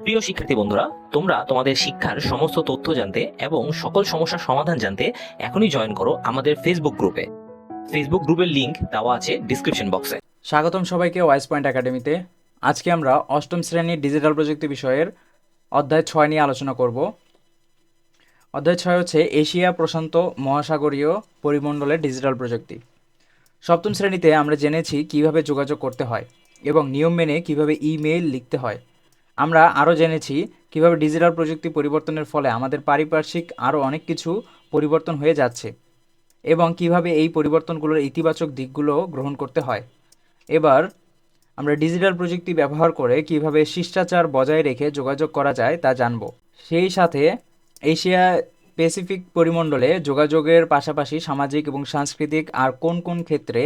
প্রিয় শিক্ষার্থী বন্ধুরা, তোমরা তোমাদের শিক্ষার সমস্ত তথ্য জানতে এবং সকল সমস্যার সমাধান জানতে এখনই জয়েন করো আমাদের ফেসবুক গ্রুপে ফেসবুক গ্রুপের লিংক দেওয়া আছে ডিসক্রিপশন বক্সে স্বাগতম সবাইকে ওয়াইস পয়েন্ট একাডেমিতে আজকে আমরা অষ্টম শ্রেণির ডিজিটাল প্রযুক্তি বিষয়ের অধ্যায় ছয় নিয়ে আলোচনা করব। অধ্যায় ছয় হচ্ছে এশিয়া প্রশান্ত মহাসাগরীয় পরিমণ্ডলের ডিজিটাল প্রযুক্তি। সপ্তম শ্রেণীতে আমরা জেনেছি কীভাবে যোগাযোগ করতে হয় এবং নিয়ম মেনে কীভাবে ইমেইল লিখতে হয়। আমরা আরও জেনেছি কীভাবে ডিজিটাল প্রযুক্তি পরিবর্তনের ফলে আমাদের পারিপার্শ্বিক আরও অনেক কিছু পরিবর্তন হয়ে যাচ্ছে এবং কীভাবে এই পরিবর্তনগুলোর ইতিবাচক দিকগুলো গ্রহণ করতে হয়। এবার আমরা ডিজিটাল প্রযুক্তি ব্যবহার করে কীভাবে শিষ্টাচার বজায় রেখে যোগাযোগ করা যায় তা জানব। সেই সাথে এশিয়া প্যাসিফিক পরিমণ্ডলে যোগাযোগের পাশাপাশি সামাজিক এবং সাংস্কৃতিক আর কোন কোন ক্ষেত্রে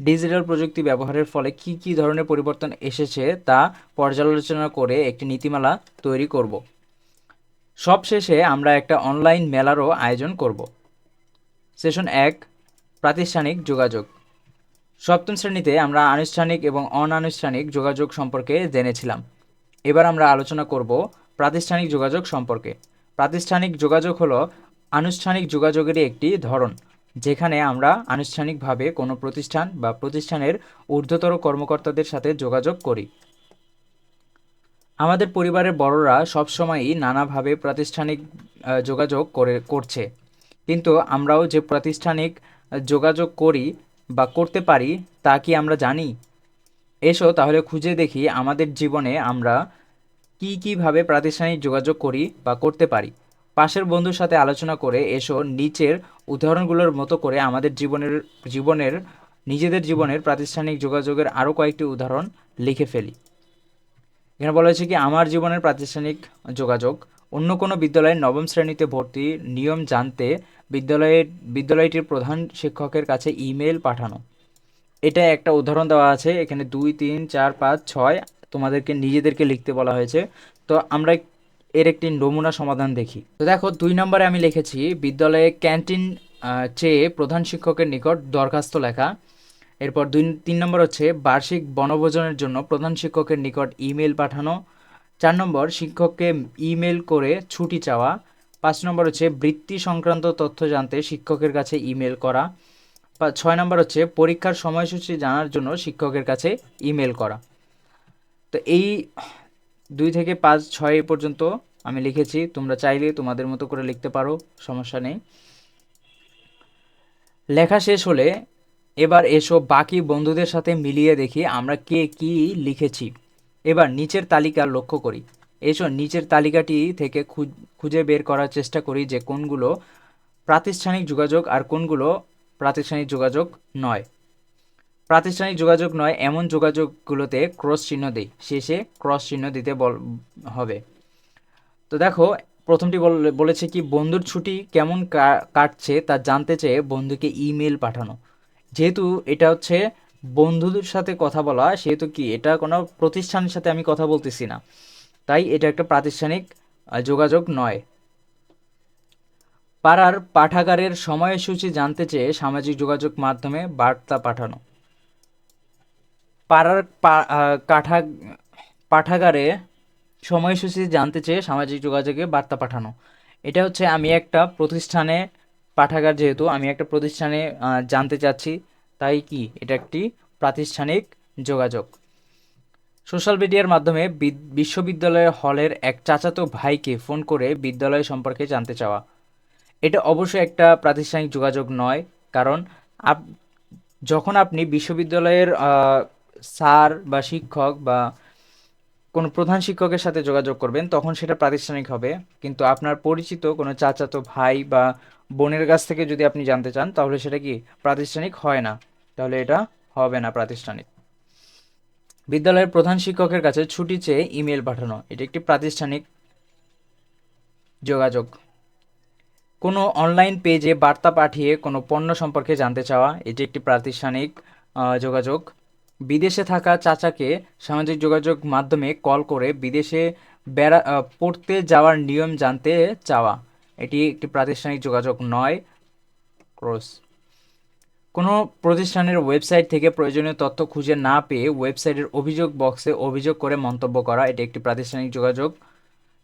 ডিজিটাল প্রযুক্তি ব্যবহারের ফলে কি কি ধরনের পরিবর্তন এসেছে তা পর্যালোচনা করে একটি নীতিমালা তৈরি করব। সবশেষে আমরা একটা অনলাইন মেলারও আয়োজন করব। সেশন এক, প্রাতিষ্ঠানিক যোগাযোগ। সপ্তম শ্রেণীতে আমরা আনুষ্ঠানিক এবং অনানুষ্ঠানিক যোগাযোগ সম্পর্কে জেনেছিলাম। এবার আমরা আলোচনা করব প্রাতিষ্ঠানিক যোগাযোগ সম্পর্কে। প্রাতিষ্ঠানিক যোগাযোগ হলো আনুষ্ঠানিক যোগাযোগেরই একটি ধরন, যেখানে আমরা আনুষ্ঠানিকভাবে কোনো প্রতিষ্ঠান বা প্রতিষ্ঠানের ঊর্ধ্বতর কর্মকর্তাদের সাথে যোগাযোগ করি। আমাদের পরিবারের বড়রা সবসময়ই নানাভাবে প্রাতিষ্ঠানিক যোগাযোগ করে, করছে। কিন্তু আমরাও যে প্রাতিষ্ঠানিক যোগাযোগ করি বা করতে পারি, তা কি আমরা জানি? এসো তাহলে খুঁজে দেখি আমাদের জীবনে আমরা কি কীভাবে প্রাতিষ্ঠানিক যোগাযোগ করি বা করতে পারি? পাশের বন্ধুর সাথে আলোচনা করে এসো নিচের উদাহরণগুলোর মতো করে আমাদের জীবনের জীবনের, নিজেদের জীবনের প্রাতিষ্ঠানিক যোগাযোগের আরও কয়েকটি উদাহরণ লিখে ফেলি। এখানে বলা হয়েছে কি, আমার জীবনের প্রাতিষ্ঠানিক যোগাযোগ, অন্য কোনো বিদ্যালয়ের নবম শ্রেণীতে ভর্তির নিয়ম জানতে বিদ্যালয়ের বিদ্যালয়টির প্রধান শিক্ষকের কাছে ইমেল পাঠানো। এটা একটা উদাহরণ দেওয়া আছে, এখানে দুই, তিন, চার, পাঁচ, ছয় তোমাদেরকে, নিজেদেরকে লিখতে বলা হয়েছে। তো আমরা এর একটি নমুনা সমাধান দেখি। তো দেখো, দুই নম্বরে আমি লিখেছি, বিদ্যালয়ে ক্যান্টিন চেয়ে প্রধান শিক্ষকের নিকট দরখাস্ত লেখা। এরপর দুই, তিন নম্বর হচ্ছে, বার্ষিক বনভোজনের জন্য প্রধান শিক্ষকের নিকট ইমেল পাঠানো। চার নম্বর, শিক্ষককে ইমেল করে ছুটি চাওয়া। পাঁচ নম্বর হচ্ছে, বৃত্তি সংক্রান্ত তথ্য জানতে শিক্ষকের কাছে ইমেল করা। ছয় নম্বর হচ্ছে, পরীক্ষার সময়সূচি জানার জন্য শিক্ষকের কাছে ইমেল করা। তো এই দুই থেকে পাঁচ, ছয় পর্যন্ত আমি লিখেছি। তোমরা চাইলে তোমাদের মতো করে লিখতে পারো, সমস্যা নেই। লেখা শেষ হলে এবার এসো বাকি বন্ধুদের সাথে মিলিয়ে দেখি আমরা কে কি লিখেছি। এবার নিচের তালিকা লক্ষ্য করি। এসো নিচের তালিকাটি থেকে খুঁজে বের করার চেষ্টা করি যে কোনগুলো প্রাতিষ্ঠানিক যোগাযোগ আর কোনগুলো প্রাতিষ্ঠানিক যোগাযোগ নয়। প্রাতিষ্ঠানিক যোগাযোগ নয়, এমন যোগাযোগগুলোতে ক্রস চিহ্ন দেই। শেষে ক্রস চিহ্ন দিতে বল হবে। তো দেখো, প্রথমটি বল- বলেছে কি, বন্ধুর ছুটি কেমন কাটছে তা জানতে চেয়ে বন্ধুকে ইমেল পাঠানো। যেহেতু এটা হচ্ছে বন্ধুদের সাথে কথা বলা, সেহেতু কি, এটা কোনো প্রতিষ্ঠানের সাথে আমি কথা বলতেছি না। তাই এটা একটা প্রাতিষ্ঠানিক যোগাযোগ নয়। পাড়ার পাঠাগারের সময়সূচি জানতে চেয়ে সামাজিক যোগাযোগ মাধ্যমে বার্তা পাঠানো। পাড়ার কাঠা, পাঠাগারে সময়সূচি জানতে চেয়ে সামাজিক যোগাযোগে বার্তা পাঠানো। এটা হচ্ছে আমি একটা প্রতিষ্ঠানে পাঠাগার যেহেতু, আমি একটা প্রতিষ্ঠানে জানতে চাচ্ছি, তাই কি? এটা একটি প্রাতিষ্ঠানিক যোগাযোগ। সোশ্যাল মিডিয়ার মাধ্যমে বিদ- বিশ্ববিদ্যালয়ের হলের এক চাচাতো ভাইকে ফোন করে বিদ্যালয় সম্পর্কে জানতে চাওয়া। এটা অবশ্যই একটা প্রাতিষ্ঠানিক যোগাযোগ নয়, কারণ আপ, যখন আপনি বিশ্ববিদ্যালয়ের স্যার বা শিক্ষক বা কোনো প্রধান শিক্ষকের সাথে যোগাযোগ করবেন, তখন সেটা প্রাতিষ্ঠানিক হবে। কিন্তু আপনার পরিচিত কোনো চাচাতো ভাই বা বোনের কাছ থেকে যদি আপনি জানতে চান, তাহলে সেটা কি প্রাতিষ্ঠানিক হয় না? তাহলে এটা হবে না প্রাতিষ্ঠানিক। বিদ্যালয়ের প্রধান শিক্ষকের কাছে ছুটি চেয়ে ইমেল পাঠানো, এটি একটি প্রাতিষ্ঠানিক যোগাযোগ। কোনো অনলাইন পেজে বার্তা পাঠিয়ে কোনো পণ্য সম্পর্কে জানতে চাওয়া, এটি একটি প্রাতিষ্ঠানিক যোগাযোগ। বিদেশে থাকা চাচাকে সামাজিক যোগাযোগ মাধ্যমে কল করে বিদেশে বেড়া পড়তে যাওয়ার নিয়ম জানতে চাওয়া। এটি একটি প্রাতিষ্ঠানিক যোগাযোগ নয়, ক্রস। কোনো প্রতিষ্ঠানের ওয়েবসাইট থেকে প্রয়োজনীয় তথ্য খুঁজে না পেয়ে ওয়েবসাইটের অভিযোগ বক্সে অভিযোগ করে মন্তব্য করা, এটি একটি প্রাতিষ্ঠানিক যোগাযোগ।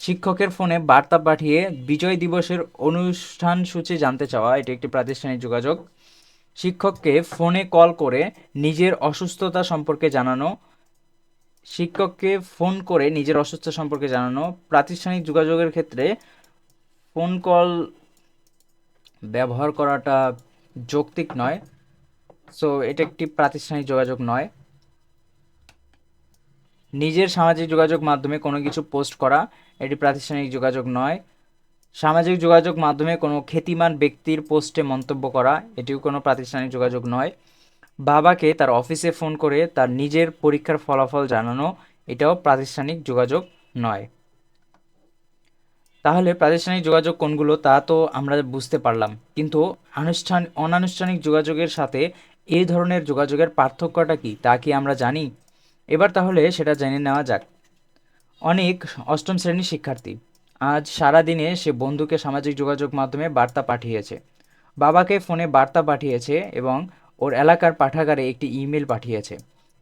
শিক্ষকের ফোনে বার্তা পাঠিয়ে বিজয় দিবসের অনুষ্ঠান সূচি জানতে চাওয়া, এটি একটি প্রাতিষ্ঠানিক যোগাযোগ। শিক্ষককে ফোনে কল করে নিজের অসুস্থতা সম্পর্কে জানানো, শিক্ষককে ফোন করে নিজের অসুস্থতা সম্পর্কে জানানো, প্রাতিষ্ঠানিক যোগাযোগের ক্ষেত্রে ফোন কল ব্যবহার করাটা যৌক্তিক নয়। সো এটা একটি প্রাতিষ্ঠানিক যোগাযোগ নয়। নিজের সামাজিক যোগাযোগ মাধ্যমে কোনো কিছু পোস্ট করা, এটি প্রাতিষ্ঠানিক যোগাযোগ নয়। সামাজিক যোগাযোগ মাধ্যমে কোনো খ্যাতিমান ব্যক্তির পোস্টে মন্তব্য করা, এটিও কোনো প্রাতিষ্ঠানিক যোগাযোগ নয়। বাবাকে তার অফিসে ফোন করে তার নিজের পরীক্ষার ফলাফল জানানো, এটাও প্রাতিষ্ঠানিক যোগাযোগ নয়। তাহলে প্রাতিষ্ঠানিক যোগাযোগ কোনগুলো তা তো আমরা বুঝতে পারলাম। কিন্তু আনুষ্ঠান, অনানুষ্ঠানিক যোগাযোগের সাথে এই ধরনের যোগাযোগের পার্থক্যটা কি, তা কি আমরা জানি? এবার তাহলে সেটা জেনে নেওয়া যাক। অনেক অষ্টম শ্রেণির শিক্ষার্থী আজ সারা দিনে সে বন্ধুকে সামাজিক যোগাযোগ মাধ্যমে বার্তা পাঠিয়েছে। বাবাকে ফোনে বার্তা পাঠিয়েছে এবং ওর এলাকার পাঠাগারে একটি ইমেল পাঠিয়েছে।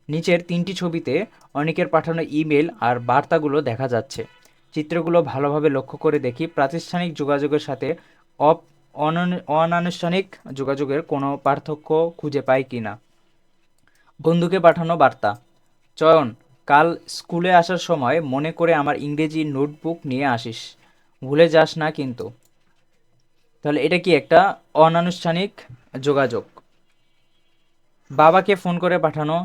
নিচের তিনটি ছবিতে অনেকের পাঠানো ইমেল আর বার্তাগুলো দেখা যাচ্ছে। চিত্রগুলো ভালোভাবে লক্ষ্য করে দেখি, প্রাতিষ্ঠানিক যোগাযোগের সাথে অপ, অনন- অনানুষ্ঠানিক যোগাযোগের কোনো পার্থক্য খুঁজে পাই কি না বন্ধুকে পাঠানো বার্তা, চয়ন কাল স্কুলে আসার সময় মনে করে আমার ইংরেজি নোটবুক নিয়ে আসিস। ভুলে যাস না কিন্তু। তাহলে এটা কি একটা অনানুষ্ঠানিক যোগাযোগ? বাবাকে ফোন করে পাঠানো,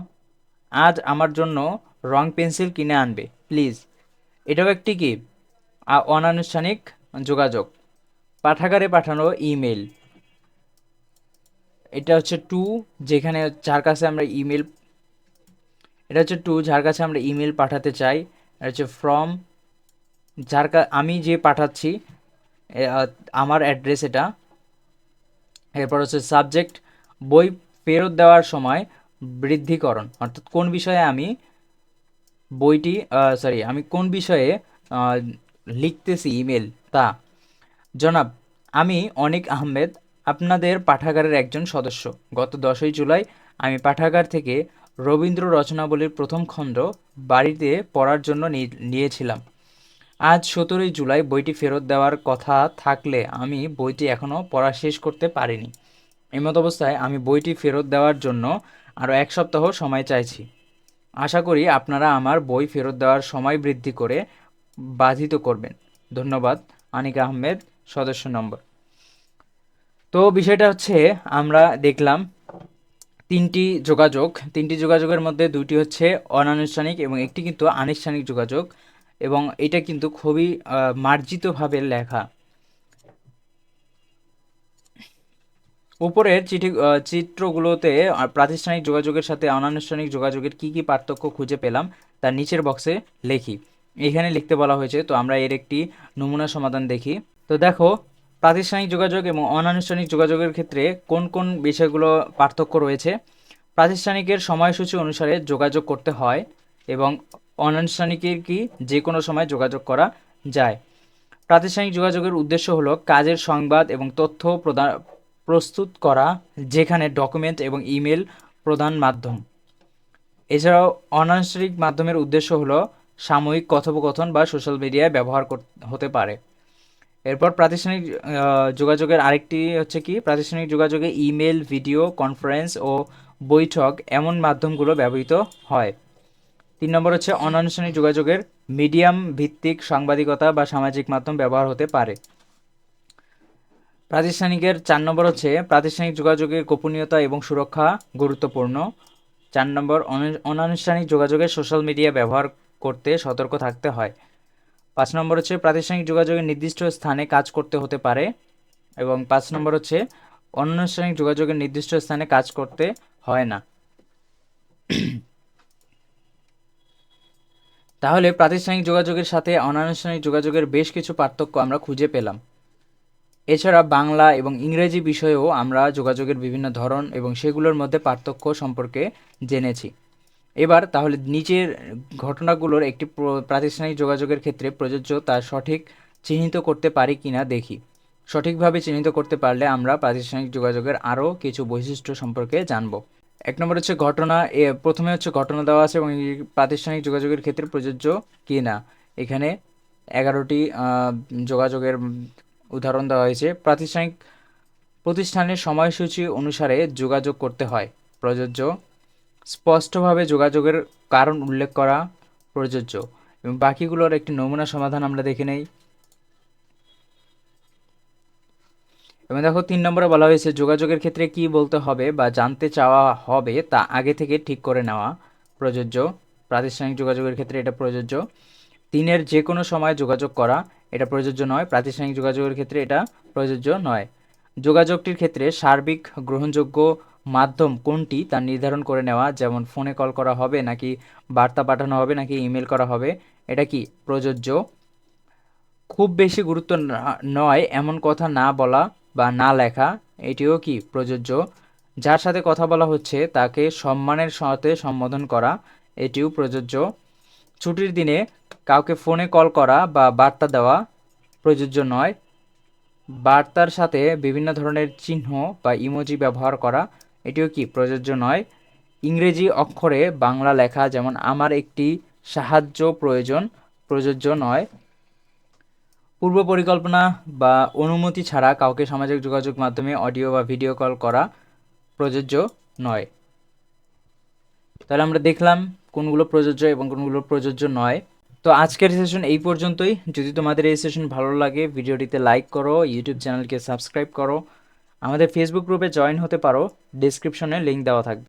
আজ আমার জন্য রং পেন্সিল কিনে আনবে, প্লিজ। এটাও একটি কি? অনানুষ্ঠানিক যোগাযোগ। পাঠাগারে পাঠানো ইমেল। এটা হচ্ছে টু, যেখানে যার কাছে আমরা ইমেল এটা হচ্ছে টু, যার কাছে আমরা ইমেল পাঠাতে চাই। এটা হচ্ছে ফ্রম যার আমি যে পাঠাচ্ছি আমার অ্যাড্রেস এটা। এরপর হচ্ছে সাবজেক্ট বই ফেরত দেওয়ার সময় বৃদ্ধিকরণ। অর্থাৎ কোন বিষয়ে আমি বইটি সরি আমি কোন বিষয়ে লিখতেছি ইমেল তা, জনাব, আমি অনেক আহমেদ, আপনাদের পাঠাগারের একজন সদস্য। গত দশই জুলাই আমি পাঠাগার থেকে রবীন্দ্র রচনাবলীর প্রথম খণ্ড বাড়িতে পড়ার জন্য নিয়েছিলাম। আজ সতেরোই জুলাই বইটি ফেরত দেওয়ার কথা থাকলে আমি বইটি এখনও পড়া শেষ করতে পারিনি। এমত অবস্থায় আমি বইটি ফেরত দেওয়ার জন্য আরও এক সপ্তাহ সময় চাইছি। আশা করি আপনারা আমার বই ফেরত দেওয়ার সময় বৃদ্ধি করে বাধিত করবেন। ধন্যবাদ, আনিক আহমেদ, সদস্য নম্বর। তো বিষয়টা হচ্ছে, আমরা দেখলাম তিনটি যোগাযোগ, তিনটি যোগাযোগের মধ্যে দুটি হচ্ছে অনানুষ্ঠানিক এবং একটি কিন্তু আনুষ্ঠানিক যোগাযোগ এবং এটা কিন্তু খুবই মার্জিতভাবে লেখা। উপরের চিঠি চিত্রগুলোতে প্রাতিষ্ঠানিক যোগাযোগের সাথে অনানুষ্ঠানিক যোগাযোগের কি কি পার্থক্য খুঁজে পেলাম, তার নিচের বক্সে লিখি। এখানে লিখতে বলা হয়েছে, তো আমরা এর একটি নমুনা সমাধান দেখি। তো দেখো প্রাতিষ্ঠানিক যোগাযোগ এবং অনানুষ্ঠানিক যোগাযোগের ক্ষেত্রে কোন কোন বিষয়গুলো পার্থক্য রয়েছে? প্রাতিষ্ঠানিকের সময়সূচি অনুসারে যোগাযোগ করতে হয় এবং অনানুষ্ঠানিকের কি যে কোনো সময় যোগাযোগ করা যায়। প্রাতিষ্ঠানিক যোগাযোগের উদ্দেশ্য হলো কাজের সংবাদ এবং তথ্য প্রদান প্রস্তুত করা, যেখানে ডকুমেন্ট এবং ইমেল প্রদান মাধ্যম। এছাড়াও অনানুষ্ঠানিক মাধ্যমের উদ্দেশ্য হলো সাময়িক কথোপকথন বা সোশ্যাল মিডিয়ায় ব্যবহার হতে পারে। এরপর প্রাতিষ্ঠানিক যোগাযোগের আরেকটি হচ্ছে কি? প্রাতিষ্ঠানিক যোগাযোগে ইমেল, ভিডিও, কনফারেন্স ও বৈঠক এমন মাধ্যমগুলো ব্যবহৃত হয়। তিন নম্বর হচ্ছে অনানুষ্ঠানিক যোগাযোগের মিডিয়াম ভিত্তিক সাংবাদিকতা বা সামাজিক মাধ্যম ব্যবহার হতে পারে। প্রাতিষ্ঠানিকের চার নম্বর হচ্ছে প্রাতিষ্ঠানিক যোগাযোগের গোপনীয়তা এবং সুরক্ষা গুরুত্বপূর্ণ। চার নম্বর অনু- অনানুষ্ঠানিক যোগাযোগে সোশ্যাল মিডিয়া ব্যবহার করতে সতর্ক থাকতে হয়। পাঁচ নম্বর হচ্ছে প্রাতিষ্ঠানিক যোগাযোগের নির্দিষ্ট স্থানে কাজ করতে হতে পারে এবং পাঁচ নম্বর হচ্ছে অনানুষ্ঠানিক যোগাযোগের নির্দিষ্ট স্থানে কাজ করতে হয় না। তাহলে প্রাতিষ্ঠানিক যোগাযোগের সাথে অনানুষ্ঠানিক যোগাযোগের বেশ কিছু পার্থক্য আমরা খুঁজে পেলাম। এছাড়া বাংলা এবং ইংরেজি বিষয়েও আমরা যোগাযোগের বিভিন্ন ধরন এবং সেগুলোর মধ্যে পার্থক্য সম্পর্কে জেনেছি। এবার তাহলে নিচের ঘটনাগুলোর একটি প্র- প্রাতিষ্ঠানিক যোগাযোগের ক্ষেত্রে প্রযোজ্য তা সঠিক চিহ্নিত করতে পারি কিনা দেখি। সঠিকভাবে চিহ্নিত করতে পারলে আমরা প্রাতিষ্ঠানিক যোগাযোগের আরও কিছু বৈশিষ্ট্য সম্পর্কে জানব। এক নম্বর হচ্ছে ঘটনা, এ, প্রথমে হচ্ছে ঘটনা দেওয়া আছে এবং প্রাতিষ্ঠানিক যোগাযোগের ক্ষেত্রে প্রযোজ্য কি না এখানে এগারোটি যোগাযোগের উদাহরণ দেওয়া হয়েছে। প্রাতিষ্ঠানিক প্রতিষ্ঠানের সময়সূচি অনুসারে যোগাযোগ করতে হয়। প্রযোজ্য স্পষ্টভাবে যোগাযোগের কারণ উল্লেখ করা প্রযোজ্য। এবং বাকিগুলোর একটি নমুনা সমাধান আমরা দেখে নেই। এবং দেখো, তিন নম্বরে বলা হয়েছে, যোগাযোগের ক্ষেত্রে কি বলতে হবে বা জানতে চাওয়া হবে তা আগে থেকে ঠিক করে নেওয়া প্রযোজ্য। প্রাতিষ্ঠানিক যোগাযোগের ক্ষেত্রে এটা প্রযোজ্য। দিনের যে কোনো সময় যোগাযোগ করা এটা প্রযোজ্য নয়। প্রাতিষ্ঠানিক যোগাযোগের ক্ষেত্রে এটা প্রযোজ্য নয়। যোগাযোগটির ক্ষেত্রে সার্বিক গ্রহণযোগ্য মাধ্যম কোনটি তা নির্ধারণ করে নেওয়া, যেমন ফোনে কল করা হবে নাকি বার্তা পাঠানো হবে নাকি ইমেল করা হবে, এটা কি প্রযোজ্য? খুব বেশি গুরুত্ব নয় এমন কথা না বলা বা না লেখা, এটিও কি প্রযোজ্য? যার সাথে কথা বলা হচ্ছে তাকে সম্মানের সাথে সম্বোধন করা, এটিও প্রযোজ্য। ছুটির দিনে কাউকে ফোনে কল করা বা বার্তা দেওয়া প্রযোজ্য নয়। বার্তার সাথে বিভিন্ন ধরনের চিহ্ন বা ইমোজি ব্যবহার করা এটিও কি প্রযোজ্য নয়? ইংরেজি অক্ষরে বাংলা লেখা যেমন আমার একটি সাহায্য প্রয়োজন প্রযোজ্য নয়। পূর্ব পরিকল্পনা বা অনুমতি ছাড়া কাউকে সামাজিক যোগাযোগ মাধ্যমে অডিও বা ভিডিও কল করা প্রযোজ্য নয়। তাহলে আমরা দেখলাম কোনগুলো প্রযোজ্য এবং কোনগুলো প্রযোজ্য নয়। তো আজকের সেশন এই পর্যন্তই। যদি তোমাদের এই সেশন ভালো লাগে ভিডিওটিতে লাইক করো ইউটিউব চ্যানেলকে সাবস্ক্রাইব করো। আমাদের ফেসবুক গ্রুপে জয়েন হতে পারো ডিসক্রিপশনে লিঙ্ক দেওয়া থাকবে।